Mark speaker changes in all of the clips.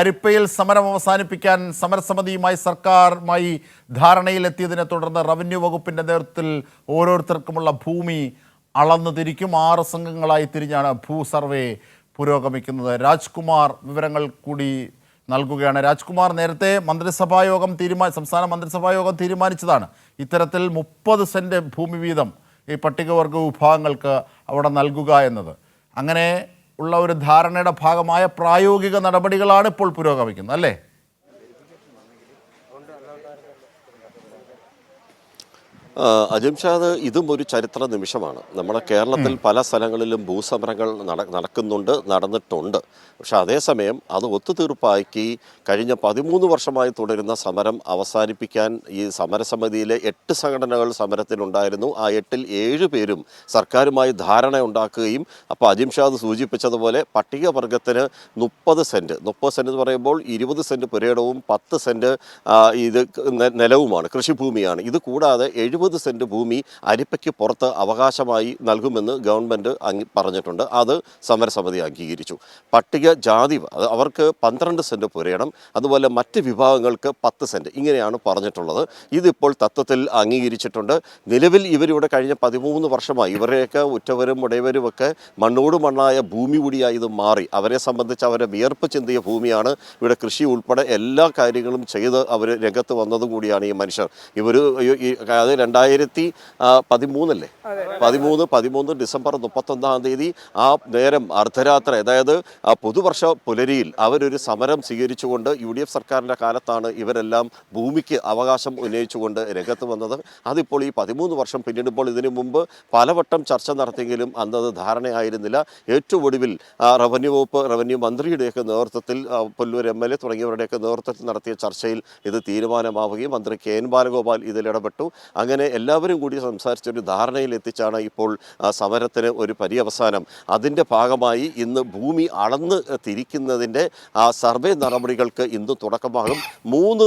Speaker 1: അരിപ്പയിൽ സമരം അവസാനിപ്പിക്കാൻ സമരസമിതിയുമായി സർക്കാരുമായി ധാരണയിലെത്തിയതിനെ തുടർന്ന് റവന്യൂ വകുപ്പിന്റെ നേതൃത്വത്തിൽ ഓരോരുത്തർക്കുമുള്ള ഭൂമി അളന്നു തിരിക്കും. ആറ് സംഘങ്ങളായി തിരിഞ്ഞാണ് ഭൂ സർവേ പുരോഗമിക്കുന്നത്. രാജ്കുമാർ വിവരങ്ങൾ കൂടി നൽകുകയാണ്. രാജ്കുമാർ നേരത്തെ മന്ത്രിസഭായോഗം തീരുമാന സംസ്ഥാന മന്ത്രിസഭായോഗം തീരുമാനിച്ചതാണ്. ഇത്തരത്തിൽ മുപ്പത് സെന്റ് ഭൂമി വീതം ഈ പട്ടികവർഗ വിഭാഗങ്ങൾക്ക് അവിടെ നൽകുക എന്നത്. അങ്ങനെ ഉള്ള ഒരു ധാരണയുടെ ഭാഗമായ പ്രായോഗിക നടപടികളാണ് ഇപ്പോൾ പുരോഗമിക്കുന്നത് അല്ലേ?
Speaker 2: അജിംഷാദ് ഇതും ഒരു ചരിത്ര നിമിഷമാണ്. നമ്മുടെ കേരളത്തിൽ പല സ്ഥലങ്ങളിലും ഭൂസമരങ്ങൾ നട നടക്കുന്നുണ്ട് നടന്നിട്ടുണ്ട്. പക്ഷെ അതേസമയം അത് ഒത്തുതീർപ്പാക്കി കഴിഞ്ഞ പതിമൂന്ന് വർഷമായി തുടരുന്ന സമരം അവസാനിപ്പിക്കാൻ ഈ സമരസമിതിയിലെ എട്ട് സംഘടനകൾ സമരത്തിലുണ്ടായിരുന്നു. ആ എട്ടിൽ ഏഴ് പേരും സർക്കാരുമായി ധാരണ ഉണ്ടാക്കുകയും അപ്പോൾ അജിംഷാദ് സൂചിപ്പിച്ചതുപോലെ പട്ടികവർഗത്തിന് മുപ്പത് സെന്റ് മുപ്പത് സെന്റ് എന്ന് പറയുമ്പോൾ ഇരുപത് സെന്റ് പുരയിടവും പത്ത് സെന്റ് ഇത് നിലവുമാണ് കൃഷിഭൂമിയാണ്. ഇത് കൂടാതെ എഴുപത് സെന്റ് ഭൂമി അരിപ്പയ്ക്ക് പുറത്ത് അവകാശമായി നൽകുമെന്ന് ഗവൺമെന്റ് പറഞ്ഞിട്ടുണ്ട്. അത് സമരസമിതി അംഗീകരിച്ചു. പട്ടിക ജാതി അവർക്ക് പന്ത്രണ്ട് സെന്റ് പുരയണം. അതുപോലെ മറ്റ് വിഭാഗങ്ങൾക്ക് പത്ത് സെന്റ് ഇങ്ങനെയാണ് പറഞ്ഞിട്ടുള്ളത്. ഇതിപ്പോൾ തത്വത്തിൽ അംഗീകരിച്ചിട്ടുണ്ട്. നിലവിൽ ഇവരിവിടെ കഴിഞ്ഞ പതിമൂന്ന് വർഷമായി ഇവരെയൊക്കെ ഉറ്റവരും ഉടയവരുമൊക്കെ മണ്ണോട് മണ്ണായ ഭൂമി കൂടിയായി ഇത് മാറി. അവരെ സംബന്ധിച്ച് അവരെ വിയർപ്പ് ചിന്തിയ ഭൂമിയാണ് ഇവിടെ കൃഷി ഉൾപ്പെടെ എല്ലാ കാര്യങ്ങളും ചെയ്ത് അവർ രംഗത്ത് വന്നതും കൂടിയാണ് ഈ മനുഷ്യർ. ഇവർ അത് രണ്ടായിരത്തി പതിമൂന്നല്ലേ? പതിമൂന്ന് പതിമൂന്ന് ഡിസംബർ മുപ്പത്തൊന്നാം തീയതി ആ നേരം അർദ്ധരാത്രി അതായത് ആ പുതുവർഷ പുലരിയിൽ അവരൊരു സമരം സ്വീകരിച്ചുകൊണ്ട് യു ഡി എഫ് സർക്കാരിന്റെ കാലത്താണ് ഇവരെല്ലാം ഭൂമിക്ക് അവകാശം ഉന്നയിച്ചുകൊണ്ട് രംഗത്ത് വന്നത്. അതിപ്പോൾ ഈ പതിമൂന്ന് വർഷം പിന്നിടുമ്പോൾ ഇതിനു മുമ്പ് പലവട്ടം ചർച്ച നടത്തിയെങ്കിലും അന്നത് ധാരണയായിരുന്നില്ല. ഏറ്റവും ഒടുവിൽ ആ, റവന്യൂ വകുപ്പ് റവന്യൂ മന്ത്രിയുടെയൊക്കെ നേതൃത്വത്തിൽ പുല്ലൂർ എം എൽ എ തുടങ്ങിയവരുടെയൊക്കെ നേതൃത്വത്തിൽ നടത്തിയ ചർച്ചയിൽ ഇത് തീരുമാനമാവുകയും മന്ത്രി കെ എൻ ബാലഗോപാൽ ഇതിൽ ഇടപെട്ടു. അങ്ങനെ എല്ലാവരും കൂടി സംസാരിച്ചൊരു ധാരണയിൽ എത്തിച്ചാണ് ഇപ്പോൾ സമരത്തിന് ഒരു പര്യവസാനം. അതിന്റെ ഭാഗമായി ഇന്ന് ഭൂമി അളന്ന് തിരിക്കുന്നതിന്റെ സർവേ നടപടികൾക്ക് ഇന്ന് തുടക്കമാകും. മൂന്ന്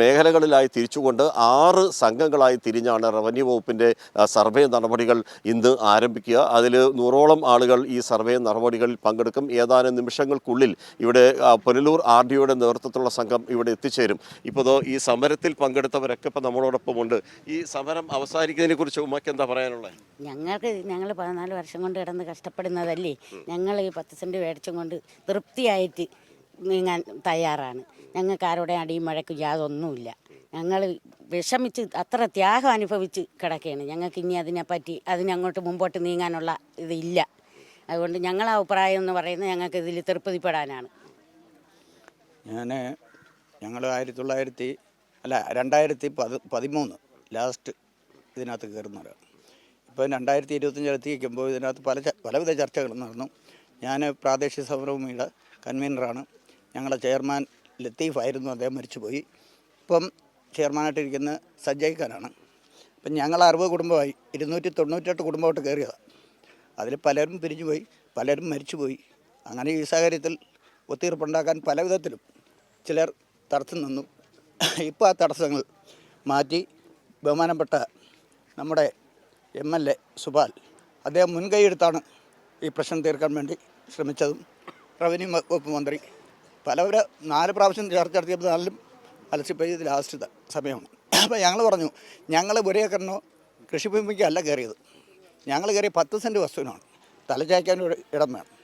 Speaker 2: മേഖലകളിലായി തിരിച്ചുകൊണ്ട് ആറ് സംഘങ്ങളായി തിരിഞ്ഞാണ് റവന്യൂ വകുപ്പിന്റെ സർവേ നടപടികൾ ഇന്ന് ആരംഭിക്കുക. അതിൽ നൂറോളം ആളുകൾ ഈ സർവേ നടപടികളിൽ പങ്കെടുക്കും. ഏതാനും നിമിഷങ്ങൾക്കുള്ളിൽ ഇവിടെ പുനലൂർ ആർ ഡി ഒയുടെ നേതൃത്വത്തിലുള്ള സംഘം ഇവിടെ എത്തിച്ചേരും. ഇപ്പോൾ ഈ സമരത്തിൽ പങ്കെടുത്തവരൊക്കെ ഇപ്പോൾ നമ്മളോടൊപ്പമുണ്ട്. ഈ സമരം അവസാനിക്കുന്നതിനെ കുറിച്ച് ഉമ്മയ്ക്ക് എന്താ പറയാനുള്ളത്?
Speaker 3: ഞങ്ങൾക്ക് ഞങ്ങൾ പതിനാല് വർഷം കൊണ്ട് കിടന്ന് കഷ്ടപ്പെടുന്നതല്ലേ? ഞങ്ങൾ ഈ പത്ത് സെന്റ് മേടിച്ചും കൊണ്ട് തൃപ്തിയായിട്ട് നീങ്ങാൻ തയ്യാറാണ്. ഞങ്ങൾക്ക് ആരുടെ അടിയും മഴയ്ക്കും യാതൊന്നുമില്ല. ഞങ്ങൾ വിഷമിച്ച് അത്ര ത്യാഗം അനുഭവിച്ച് കിടക്കുകയാണ് ഞങ്ങൾക്ക് ഇനി അതിനെപ്പറ്റി അതിനങ്ങോട്ട് മുമ്പോട്ട് നീങ്ങാനുള്ള ഇതില്ല അതുകൊണ്ട് ഞങ്ങളെ അഭിപ്രായം എന്ന് പറയുന്നത് ഞങ്ങൾക്ക് ഇതിൽ തൃപ്തിപ്പെടാനാണ്.
Speaker 4: ഞാൻ ഞങ്ങൾ ആയിരത്തി തൊള്ളായിരത്തി അല്ല രണ്ടായിരത്തി പത് പതിമൂന്ന് ലാസ്റ്റ് ഇതിനകത്ത് കയറുന്നവരാണ് ഇപ്പം രണ്ടായിരത്തി ഇരുപത്തഞ്ച് എത്തിക്കുമ്പോൾ ഇതിനകത്ത് പല പലവിധ ചർച്ചകൾ നടന്നു. ഞാൻ പ്രാദേശിക സമരഭൂമിയുടെ കൺവീനറാണ്. ഞങ്ങളുടെ ചെയർമാൻ ലത്തീഫായിരുന്നു അദ്ദേഹം മരിച്ചുപോയി. ഇപ്പം ചെയർമാനായിട്ടിരിക്കുന്ന സജ്ജയ് ഖാനാണ്. അപ്പം ഞങ്ങൾ അറുപത് കുടുംബമായി ഇരുന്നൂറ്റി തൊണ്ണൂറ്റെട്ട് കുടുംബമായിട്ട് കയറിയതാണ് അതിൽ പലരും പിരിഞ്ഞുപോയി പലരും മരിച്ചുപോയി. അങ്ങനെ ഈ സാഹചര്യത്തിൽ ഒത്തീർപ്പുണ്ടാക്കാൻ പല വിധത്തിലും ചിലർ തടസ്സം നിന്നു. ഇപ്പോൾ ആ തടസ്സങ്ങൾ മാറ്റി ബഹുമാനപ്പെട്ട നമ്മുടെ എം എൽ എ സുബാൽ അദ്ദേഹം മുൻകൈയെടുത്താണ് ഈ പ്രശ്നം തീർക്കാൻ വേണ്ടി ശ്രമിച്ചതും. റവന്യൂ വകുപ്പ് മന്ത്രി പലവര് നാല് പ്രാവശ്യം ചർച്ച നടത്തിയപ്പോൾ നാലും അലസിപ്പോയി ഇത് ലാസ്റ്റ് സമയമാണ്. അപ്പോൾ ഞങ്ങൾ പറഞ്ഞു ഞങ്ങൾ ഒരേ ഏക്കറിനോ കൃഷിഭൂമിക്കല്ല കയറിയത്. ഞങ്ങൾ കയറിയ പത്ത് സെന്റ് വസ്തുവിനാണ്. തലചായ്ക്കാൻ ഒരു ഇടം വേണം.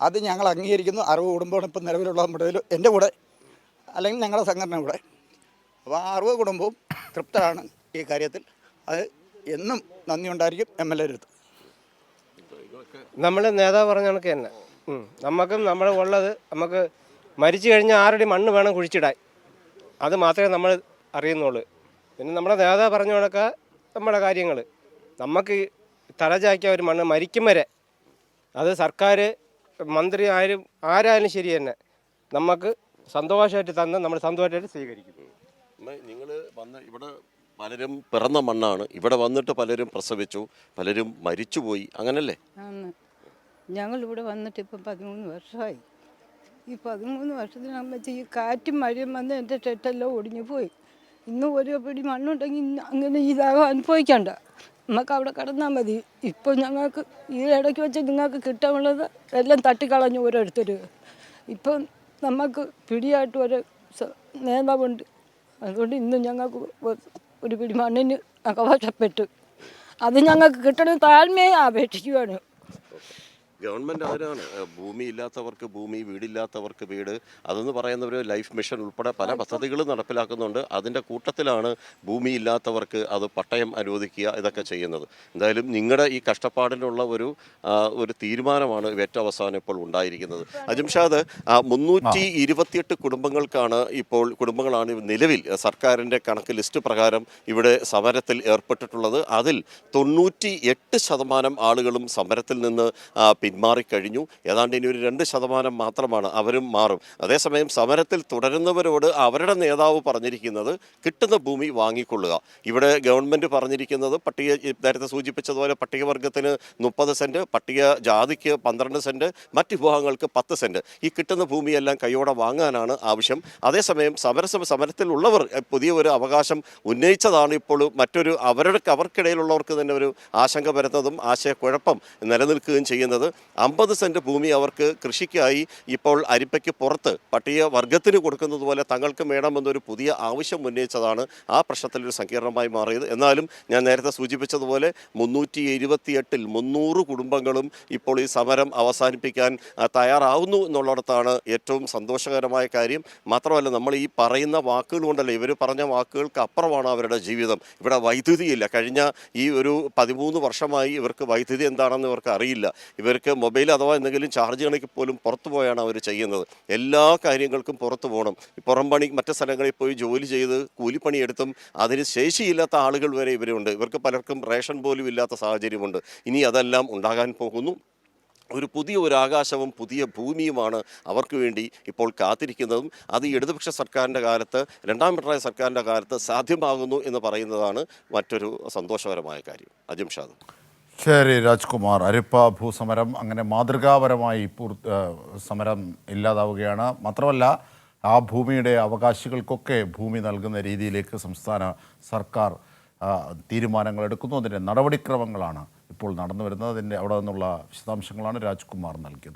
Speaker 4: അത് ഞങ്ങൾ അംഗീകരിക്കുന്നു. അറിവ് കുടുംബമാണ് ഇപ്പം നിലവിലുള്ള നമ്മുടെ എന്റെ കൂടെ അല്ലെങ്കിൽ ഞങ്ങളുടെ സംഘടന കൂടെ. അപ്പോൾ ആ അറിവ് കുടുംബവും തൃപ്തരാണ്. ഈ കാര്യത്തിൽ അത് എന്നും നന്ദി ഉണ്ടായിരിക്കും എം എൽ എ അടുത്ത്.
Speaker 5: നമ്മൾ നേതാവ് പറഞ്ഞ കണക്ക് തന്നെ. നമുക്കും നമ്മൾ ഉള്ളത് നമുക്ക് മരിച്ചു കഴിഞ്ഞാൽ ആറടി മണ്ണ് വേണം കുഴിച്ചിടാൻ. അത് മാത്രമേ നമ്മൾ അറിയുന്നുള്ളൂ. പിന്നെ നമ്മുടെ നേതാവ് പറഞ്ഞ കണക്ക് നമ്മുടെ കാര്യങ്ങൾ നമുക്ക് തലചാക്കിയ ഒരു മണ്ണ് മരിക്കും വരെ അത് സർക്കാർ മന്ത്രി ആരും ആരായാലും ശരി തന്നെ നമുക്ക് സന്തോഷമായിട്ട് തന്ന് നമ്മൾ സന്തോഷമായിട്ട് സ്വീകരിക്കും.
Speaker 2: നിങ്ങൾ വന്ന് ഇവിടെ പലരും പിറന്ന മണ്ണാണ്. ഇവിടെ വന്നിട്ട് പലരും പ്രസവിച്ചു പലരും മരിച്ചുപോയി. അങ്ങനല്ലേ?
Speaker 6: ഞങ്ങൾ ഇവിടെ വന്നിട്ട് ഇപ്പം പതിമൂന്ന് വർഷമായി. ഈ പതിമൂന്ന് വർഷത്തിനകത്ത് ഈ കാറ്റും മഴയും വന്ന് എന്റെ ടെട്ടെല്ലാം ഒടിഞ്ഞു പോയി. ഇന്ന് ഓരോ പിടി മണ്ണുണ്ടെങ്കിൽ അങ്ങനെ ഇതാകാൻ അനുഭവിക്കണ്ട. നമുക്ക് അവിടെ കിടന്നാൽ മതി. ഇപ്പോൾ ഞങ്ങൾക്ക് ഈ ഇടയ്ക്ക് വെച്ച് നിങ്ങൾക്ക് കിട്ടാനുള്ളത് എല്ലാം തട്ടിക്കളഞ്ഞു ഓരോരുത്തർ. ഇപ്പം നമുക്ക് പിടിയായിട്ട് ഒരു നേതാവുണ്ട്. അതുകൊണ്ട് ഇന്നും ഞങ്ങൾക്ക് ഒരു പിടി മണ്ണിന് വശപ്പെട്ടു അത് ഞങ്ങൾക്ക് കിട്ടണ താഴ്മയെ അപേക്ഷിക്കുകയാണ്
Speaker 2: ഗവൺമെന്റ് അതിനാണ് ഭൂമി ഇല്ലാത്തവർക്ക് ഭൂമി വീടില്ലാത്തവർക്ക് വീട് അതെന്ന് പറയുന്ന ഒരു ലൈഫ് മിഷൻ ഉൾപ്പെടെ പല പദ്ധതികളും നടപ്പിലാക്കുന്നുണ്ട്. അതിന്റെ കൂട്ടത്തിലാണ് ഭൂമി ഇല്ലാത്തവർക്ക് അത് പട്ടയം അനുവദിക്കുക ഇതൊക്കെ ചെയ്യുന്നത്. എന്തായാലും നിങ്ങളുടെ ഈ കഷ്ടപ്പാടിനുള്ള ഒരു ഒരു തീരുമാനമാണ് ഏറ്റവും അവസാനം ഇപ്പോൾ ഉണ്ടായിരിക്കുന്നത്. അജിംഷാദ് മുന്നൂറ്റി ഇരുപത്തിയെട്ട് കുടുംബങ്ങൾക്കാണ് ഇപ്പോൾ കുടുംബങ്ങളാണ് നിലവിൽ സർക്കാരിന്റെ കണക്ക് ലിസ്റ്റ് പ്രകാരം ഇവിടെ സമരത്തിൽ ഏർപ്പെട്ടിട്ടുള്ളത്. അതിൽ തൊണ്ണൂറ്റി എട്ട് ശതമാനം ആളുകളും സമരത്തിൽ നിന്ന് പിന്മാറിക്കഴിഞ്ഞു. ഏതാണ്ട് ഇനി ഒരു രണ്ട് ശതമാനം മാത്രമാണ് അവരും മാറും. അതേസമയം സമരത്തിൽ തുടരുന്നവരോട് അവരുടെ നേതാവ് പറഞ്ഞിരിക്കുന്നത് കിട്ടുന്ന ഭൂമി വാങ്ങിക്കൊള്ളുക. ഇവിടെ ഗവൺമെന്റ് പറഞ്ഞിരിക്കുന്നത് പട്ടിക നേരത്തെ സൂചിപ്പിച്ചതുപോലെ പട്ടികവർഗത്തിന് മുപ്പത് സെന്റ് പട്ടിക ജാതിക്ക് പന്ത്രണ്ട് സെന്റ് മറ്റ് വിഭാഗങ്ങൾക്ക് പത്ത് സെന്റ് ഈ കിട്ടുന്ന ഭൂമിയെല്ലാം കൈയോടെ വാങ്ങാനാണ് ആവശ്യം. അതേസമയം സമരസമ സമരത്തിലുള്ളവർ പുതിയ ഒരു അവകാശം ഉന്നയിച്ചതാണ് ഇപ്പോൾ മറ്റൊരു അവരുടെ അവർക്കിടയിലുള്ളവർക്ക് തന്നെ ഒരു ആശങ്ക വരുന്നതും ആശയക്കുഴപ്പം നിലനിൽക്കുകയും ചെയ്യുന്നത്. അമ്പത് സെന്റ് ഭൂമി അവർക്ക് കൃഷിക്കായി ഇപ്പോൾ അരിപ്പയ്ക്ക് പുറത്ത് പട്ടിക വർഗത്തിന് കൊടുക്കുന്നത് പോലെ തങ്ങൾക്ക് വേണമെന്നൊരു പുതിയ ആവശ്യം ഉന്നയിച്ചതാണ് ആ പ്രശ്നത്തിലൊരു സങ്കീർണമായി മാറിയത്. എന്നാലും ഞാൻ നേരത്തെ സൂചിപ്പിച്ചതുപോലെ മുന്നൂറ്റി എഴുപത്തിയെട്ടിൽ മുന്നൂറ് കുടുംബങ്ങളും ഇപ്പോൾ ഈ സമരം അവസാനിപ്പിക്കാൻ തയ്യാറാവുന്നു എന്നുള്ളിടത്താണ് ഏറ്റവും സന്തോഷകരമായ കാര്യം. മാത്രമല്ല നമ്മൾ ഈ പറയുന്ന വാക്കുകൾ കൊണ്ടല്ല ഇവർ പറഞ്ഞ വാക്കുകൾക്ക് അപ്പുറമാണ് അവരുടെ ജീവിതം. ഇവിടെ വൈദ്യുതിയില്ല കഴിഞ്ഞ ഈ ഒരു പതിമൂന്ന് വർഷമായി ഇവർക്ക് വൈദ്യുതി എന്താണെന്ന് ഇവർക്ക് അറിയില്ല. ഇവർക്ക് മൊബൈൽ അഥവാ എന്തെങ്കിലും ചാർജ് കണക്ക് പോലും പുറത്തു പോയാണ് അവർ ചെയ്യുന്നത്. എല്ലാ കാര്യങ്ങൾക്കും പുറത്തു പോകണം. പുറം പണി മറ്റ് സ്ഥലങ്ങളിൽ പോയി ജോലി ചെയ്ത് കൂലിപ്പണിയെടുത്തും അതിന് ശേഷിയില്ലാത്ത ആളുകൾ വരെ ഇവരുണ്ട് ഇവർക്ക് പലർക്കും റേഷൻ പോലും ഇല്ലാത്ത സാഹചര്യമുണ്ട്. ഇനി അതെല്ലാം ഉണ്ടാകാൻ പോകുന്നു. ഒരു പുതിയ ഒരു ആകാശവും പുതിയ ഭൂമിയുമാണ് അവർക്ക് വേണ്ടി ഇപ്പോൾ കാത്തിരിക്കുന്നതും. അത് ഇടതുപക്ഷ സർക്കാരിന്റെ കാലത്ത് രണ്ടാം പിണറായി സർക്കാരിന്റെ കാലത്ത് സാധ്യമാകുന്നു എന്ന് പറയുന്നതാണ് മറ്റൊരു സന്തോഷകരമായ കാര്യം. അജിം ഷാദ്.
Speaker 1: ശരി രാജ്കുമാർ. അരിപ്പ ഭൂസമരം അങ്ങനെ മാതൃകാപരമായി പൂർ സമരം ഇല്ലാതാവുകയാണ്. മാത്രമല്ല ആ ഭൂമിയുടെ അവകാശികൾക്കൊക്കെ ഭൂമി നൽകുന്ന രീതിയിലേക്ക് സംസ്ഥാന സർക്കാർ തീരുമാനങ്ങൾ എടുക്കുന്നു അതിന്റെ നടപടിക്രമങ്ങളാണ് ഇപ്പോൾ നടന്നു വരുന്നത് അതിന്റെ അവിടെ നിന്നുള്ള വിശദാംശങ്ങളാണ് രാജ്കുമാർ നൽകിയത്.